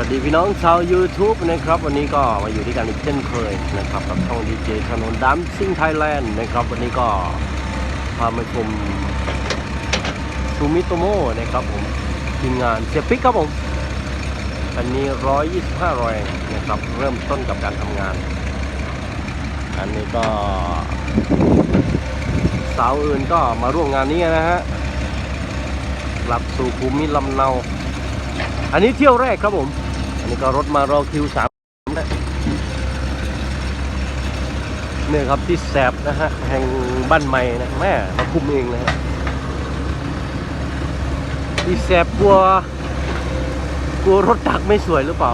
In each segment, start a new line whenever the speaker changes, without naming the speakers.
วัสดีพี่น้องชาว YouTube นะครับ วันนี้ก็มาอยู่ด้วยกันอีกเช่นเคยนะครับกับช่องดีเจถนนดัมซิ่งไทยแลนด์นะครับ วันนี้ก็พามาชมซูมิโตโมนะครับผมทีมงานเสียปิกครับผมอันนี้ 125แรงนะครับ เริ่มต้นกับการทำงาน อันนี้ก็ สาวอื่นก็มาร่วมงานนี้นะฮะกลับสู่ภูมิลำเนาอันนี้เที่ยวแรกครับผม นี้ก็รถมารอคิวสามนะเนี่ยครับที่แสบนะฮะแห่งบ้านใหม่นะแม่มาคุมเองนะฮะที่แสบกลัวกลัวรถดักไม่สวยหรือเปล่า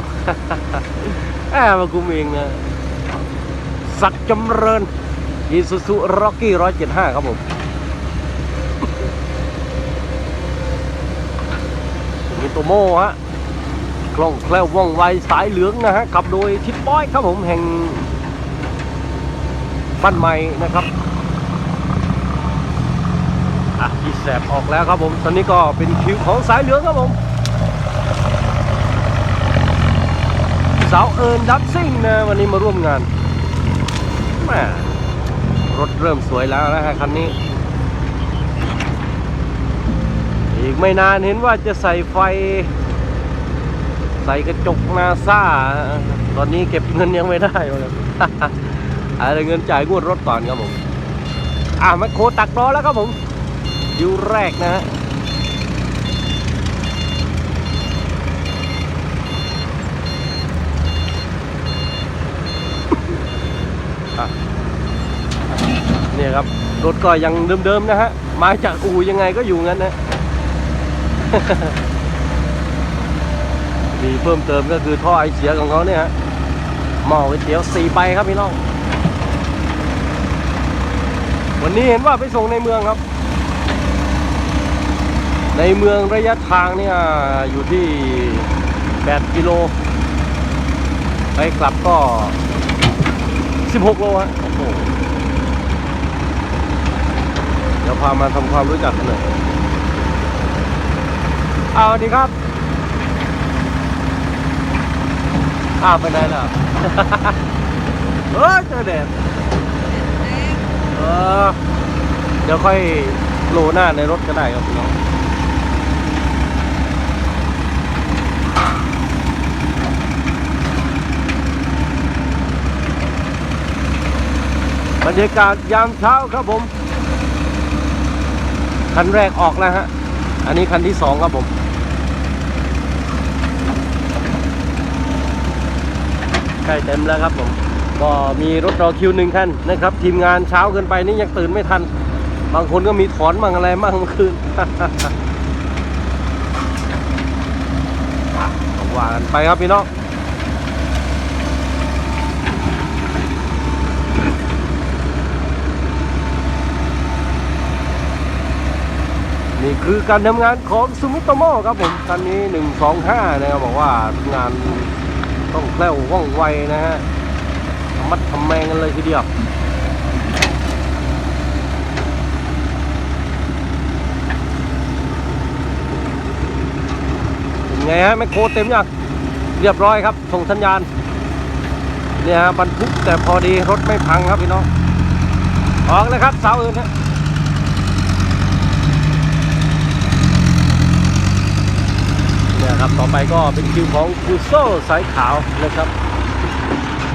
แอบมาคุมเองนะสักจำเริญอีซูซูร็อกกี้ร้อยเจ็ดห้าครับผมมีตัวโม่ฮะ คล่องแคล่วว่องไวสายเหลืองนะฮะขับโดยทิศป้อยครับผมแห่งบ้านใหม่นะครับอะพี่แสบออกแล้วครับผม ตอนนี้ก็เป็นคิวของสายเหลืองครับผม สาวเอิญดับซิ่งนะวันนี้มาร่วมงานแมรถเริ่มสวยแล้วนะฮะคันนี้ อีกไม่นานเห็นว่าจะใส่ไฟ ใส่กระจกนาซาตอนนี้เก็บเงินยังไม่ได้เลยอะไรเงินจ่ายงวดรถก่อนครับผม อะแมคโคตักรอแล้วครับผมยูแรกนะฮะอะเนี่ยครับ รถก็ยังเดิมๆนะฮะ มาจากอู่ยังไงก็อยู่งั้นนะีเพิ่มเติมก็คือท่อไอเสียของเขาเนี่ยฮะหม้อก๋วยเตี๋ยวสี่ใบครับพี่น้อง วันนี้เห็นว่าไปส่งในเมืองครับ ในเมืองระยะทางเนี่ยอยู่ที่ 8 กิโล ไปกลับก็ 16 โลฮะโอ้โหเดี๋ยวพามาทำความรู้จักกันหน่อยเอาสวัสดีครับ อ้าวไปไหนล่ะ เออเจอแดดเออเดี๋ยวค่อยโลหน้าในรถก็ได้ครับพี่น้องบรรยากาศยามเช้าครับผม คันแรกออกแล้วฮะ อันนี้คันที่สองครับผม ใก ล้เต็มแล้วครับผมก็มีรถรอคิวหนึ่งคันนะครับ ทีมงานเช้าเกินไปนี่ยังตื่นไม่ทัน บางคนก็มีถอนบางอะไรบ้างเมื่อคืนว่านไปครับพี่น้องนี่คือการทำงานของซูมิโตโมครับผมคันนี้ 125 นะครับบอกว่า งาน ต้องแคล่วว่องไวนะฮะทำมัดทำแมงกันเลยทีเดียวเป็นไงฮะแมคโครเต็มยังเรียบร้อยครับส่งสัญญาณเนี่ยฮะบรรทุกแต่พอดีรถไม่พังครับพี่น้องออกเลยครับเสาวอื่นฮะ ครับต่อไปก็เป็นคิวของคูโซ่สายขาวนะครับ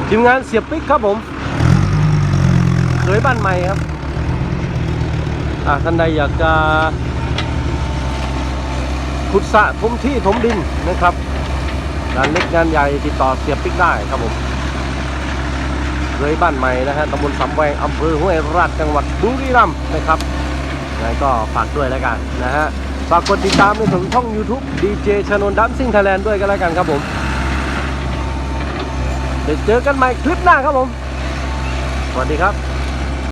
ทีมงานเสียบปิ๊กครับผมเคยบ้านใหม่ครับอ่าท่านใดอยากจะขุดสะทมที่ถมดินนะครับงานเล็กงานใหญ่ติดต่อเสียบปิ๊กได้ครับผมเคยบ้านใหม่นะฮะตำบลสำแวงอำเภอห้วยราชจังหวัดบุรีรัมย์นะครับยังไงก็ฝากด้วยแล้วกันนะฮะ ฝากกดติดตามในส่วนของช่อง YouTube DJ ชนนดัมซิ่งไทยแลนด์ด้วยกันแล้วกันครับผมเดี๋ยวเจอกันใหม่คลิปหน้าครับผม สวัสดีครับ